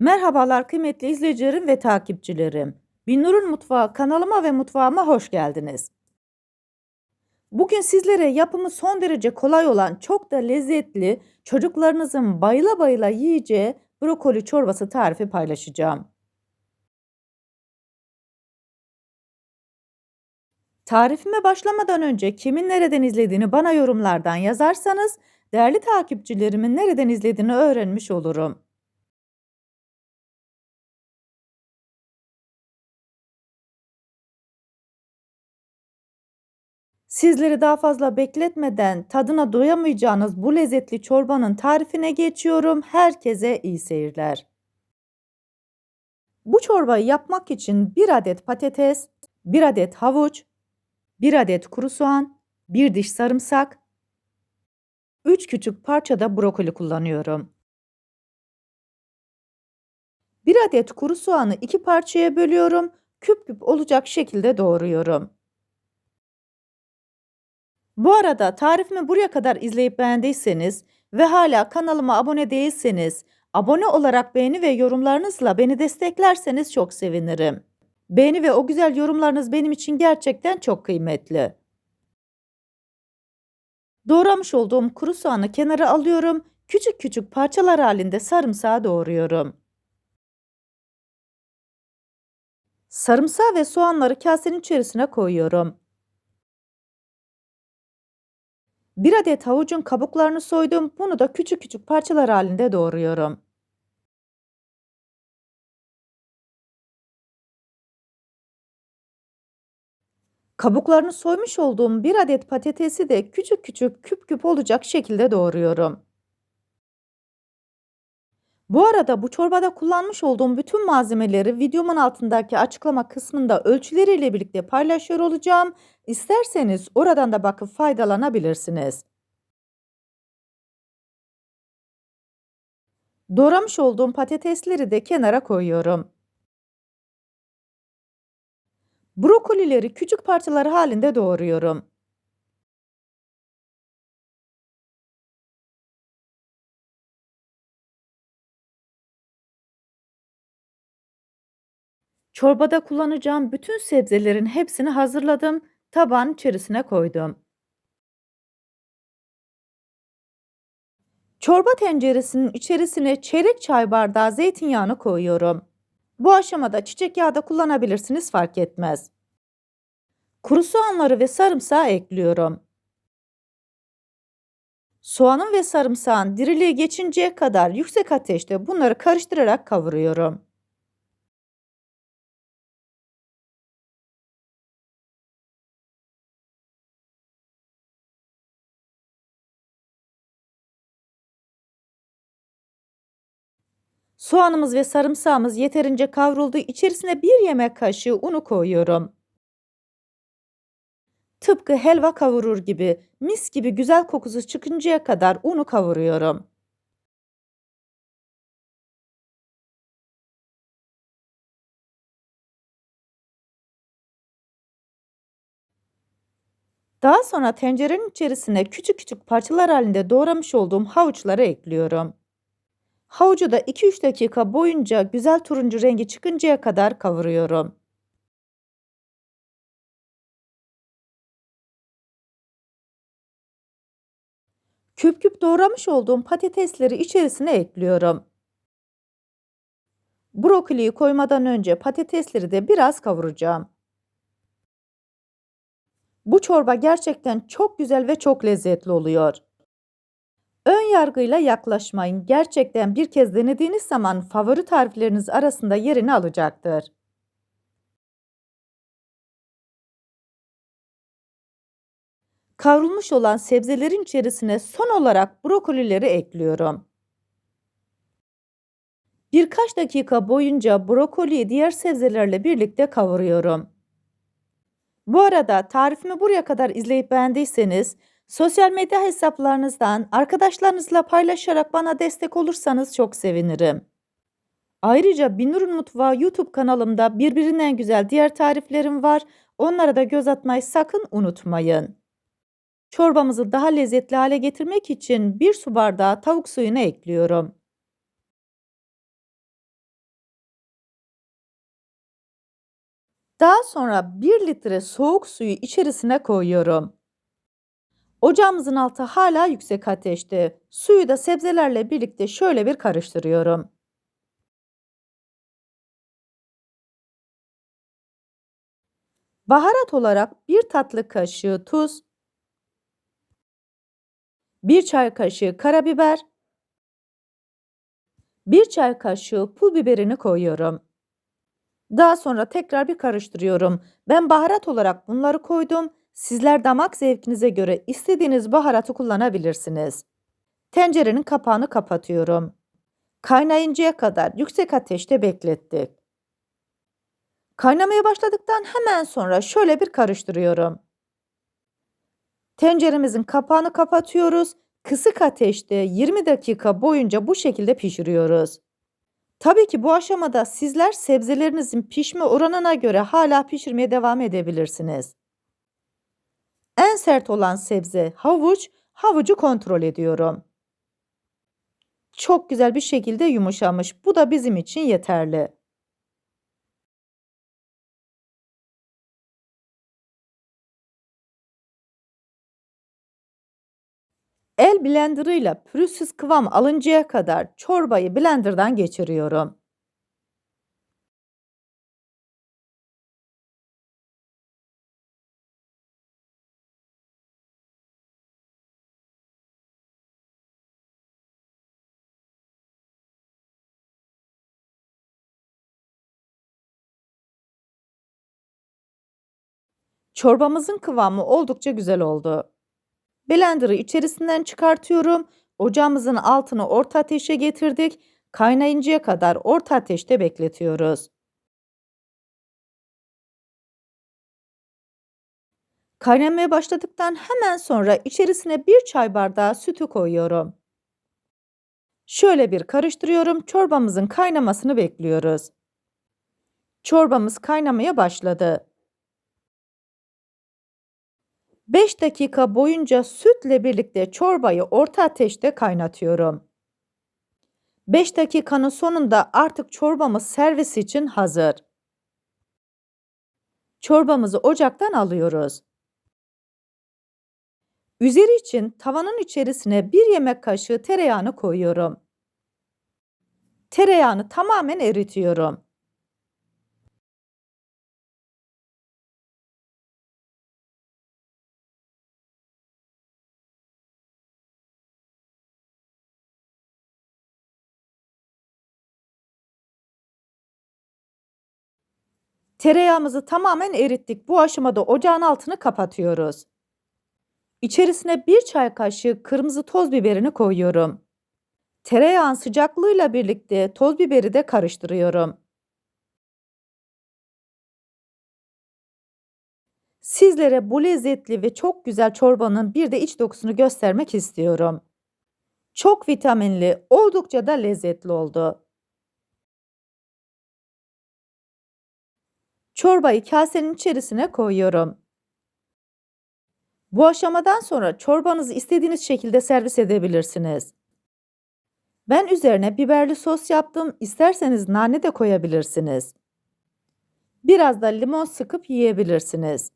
Merhabalar kıymetli izleyicilerim ve takipçilerim. Binnur'un Mutfağı kanalıma ve mutfağıma hoş geldiniz. Bugün sizlere yapımı son derece kolay olan çok da lezzetli, çocuklarınızın bayıla bayıla yiyeceği brokoli çorbası tarifi paylaşacağım. Tarifime başlamadan önce kimin nereden izlediğini bana yorumlardan yazarsanız değerli takipçilerimin nereden izlediğini öğrenmiş olurum. Sizleri daha fazla bekletmeden tadına doyamayacağınız bu lezzetli çorbanın tarifine geçiyorum. Herkese iyi seyirler. Bu çorbayı yapmak için 1 adet patates, 1 adet havuç, 1 adet kuru soğan, 1 diş sarımsak, 3 küçük parça da brokoli kullanıyorum. 1 adet kuru soğanı 2 parçaya bölüyorum. Küp küp olacak şekilde doğruyorum. Bu arada tarifimi buraya kadar izleyip beğendiyseniz ve hala kanalıma abone değilseniz, abone olarak beğeni ve yorumlarınızla beni desteklerseniz çok sevinirim. Beğeni ve o güzel yorumlarınız benim için gerçekten çok kıymetli. Doğramış olduğum kuru soğanı kenara alıyorum. Küçük küçük parçalar halinde sarımsağı doğruyorum. Sarımsağı ve soğanları kasenin içerisine koyuyorum. 1 adet havucun kabuklarını soydum. Bunu da küçük küçük parçalar halinde doğruyorum. Kabuklarını soymuş olduğum 1 adet patatesi de küçük küçük küp küp olacak şekilde doğruyorum. Bu arada bu çorbada kullanmış olduğum bütün malzemeleri videomun altındaki açıklama kısmında ölçüleriyle birlikte paylaşıyor olacağım. İsterseniz oradan da bakıp faydalanabilirsiniz. Doğramış olduğum patatesleri de kenara koyuyorum. Brokolileri küçük parçalar halinde doğruyorum. Çorbada kullanacağım bütün sebzelerin hepsini hazırladım. Tabağın içerisine koydum. Çorba tenceresinin içerisine çeyrek çay bardağı zeytinyağını koyuyorum. Bu aşamada çiçek yağı da kullanabilirsiniz fark etmez. Kuru soğanları ve sarımsağı ekliyorum. Soğanın ve sarımsağın diriliği geçinceye kadar yüksek ateşte bunları karıştırarak kavuruyorum. Soğanımız ve sarımsağımız yeterince kavruldu. İçerisine bir yemek kaşığı unu koyuyorum. Tıpkı helva kavurur gibi mis gibi güzel kokusu çıkıncaya kadar unu kavuruyorum. Daha sonra tencerenin içerisine küçük küçük parçalar halinde doğramış olduğum havuçları ekliyorum. Havucu da 2-3 dakika boyunca güzel turuncu rengi çıkıncaya kadar kavuruyorum. Küp küp doğramış olduğum patatesleri içerisine ekliyorum. Brokoliyi koymadan önce patatesleri de biraz kavuracağım. Bu çorba gerçekten çok güzel ve çok lezzetli oluyor. Ön yargıyla yaklaşmayın. Gerçekten bir kez denediğiniz zaman favori tarifleriniz arasında yerini alacaktır. Kavrulmuş olan sebzelerin içerisine son olarak brokolileri ekliyorum. Birkaç dakika boyunca brokoliyi diğer sebzelerle birlikte kavuruyorum. Bu arada tarifimi buraya kadar izleyip beğendiyseniz Sosyal medya hesaplarınızdan arkadaşlarınızla paylaşarak bana destek olursanız çok sevinirim. Ayrıca Binur'un Mutfağı YouTube kanalımda birbirinden güzel diğer tariflerim var. Onlara da göz atmayı sakın unutmayın. Çorbamızı daha lezzetli hale getirmek için 1 su bardağı tavuk suyunu ekliyorum. Daha sonra 1 litre soğuk suyu içerisine koyuyorum. Ocağımızın altı hala yüksek ateşte. Suyu da sebzelerle birlikte şöyle bir karıştırıyorum. Baharat olarak 1 tatlı kaşığı tuz, 1 çay kaşığı karabiber, 1 çay kaşığı pul biberini koyuyorum. Daha sonra tekrar bir karıştırıyorum. Ben baharat olarak bunları koydum. Sizler damak zevkinize göre istediğiniz baharatı kullanabilirsiniz. Tencerenin kapağını kapatıyorum. Kaynayıncaya kadar yüksek ateşte beklettik. Kaynamaya başladıktan hemen sonra şöyle bir karıştırıyorum. Tenceremizin kapağını kapatıyoruz. Kısık ateşte 20 dakika boyunca bu şekilde pişiriyoruz. Tabii ki bu aşamada sizler sebzelerinizin pişme oranına göre hala pişirmeye devam edebilirsiniz. En sert olan sebze havuç, havucu kontrol ediyorum. Çok güzel bir şekilde yumuşamış. Bu da bizim için yeterli. El blenderıyla pürüzsüz kıvam alıncaya kadar çorbayı blenderdan geçiriyorum. Çorbamızın kıvamı oldukça güzel oldu. Blender'ı içerisinden çıkartıyorum. Ocağımızın altını orta ateşe getirdik. Kaynayıncaya kadar orta ateşte bekletiyoruz. Kaynamaya başladıktan hemen sonra içerisine bir çay bardağı sütü koyuyorum. Şöyle bir karıştırıyorum. Çorbamızın kaynamasını bekliyoruz. Çorbamız kaynamaya başladı. 5 dakika boyunca sütle birlikte çorbayı orta ateşte kaynatıyorum. 5 dakikanın sonunda artık çorbamız servis için hazır. Çorbamızı ocaktan alıyoruz. Üzeri için tavanın içerisine 1 yemek kaşığı tereyağını koyuyorum. Tereyağını tamamen eritiyorum. Tereyağımızı tamamen erittik. Bu aşamada ocağın altını kapatıyoruz. İçerisine 1 çay kaşığı kırmızı toz biberini koyuyorum. Tereyağın sıcaklığıyla birlikte toz biberi de karıştırıyorum. Sizlere bu lezzetli ve çok güzel çorbanın bir de iç dokusunu göstermek istiyorum. Çok vitaminli, oldukça da lezzetli oldu. Çorbayı kasenin içerisine koyuyorum. Bu aşamadan sonra çorbanızı istediğiniz şekilde servis edebilirsiniz. Ben üzerine biberli sos yaptım. İsterseniz nane de koyabilirsiniz. Biraz da limon sıkıp yiyebilirsiniz.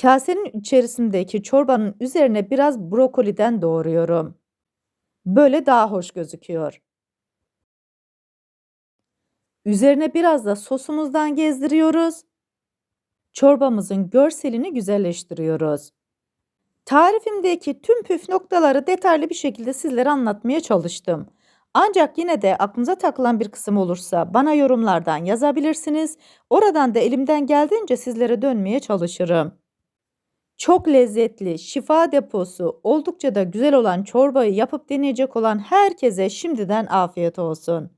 Kasenin içerisindeki çorbanın üzerine biraz brokoliden doğruyorum. Böyle daha hoş gözüküyor. Üzerine biraz da sosumuzdan gezdiriyoruz. Çorbamızın görselini güzelleştiriyoruz. Tarifimdeki tüm püf noktaları detaylı bir şekilde sizlere anlatmaya çalıştım. Ancak yine de aklınıza takılan bir kısım olursa bana yorumlardan yazabilirsiniz. Oradan da elimden geldiğince sizlere dönmeye çalışırım. Çok lezzetli, şifa deposu, oldukça da güzel olan çorbayı yapıp deneyecek olan herkese şimdiden afiyet olsun.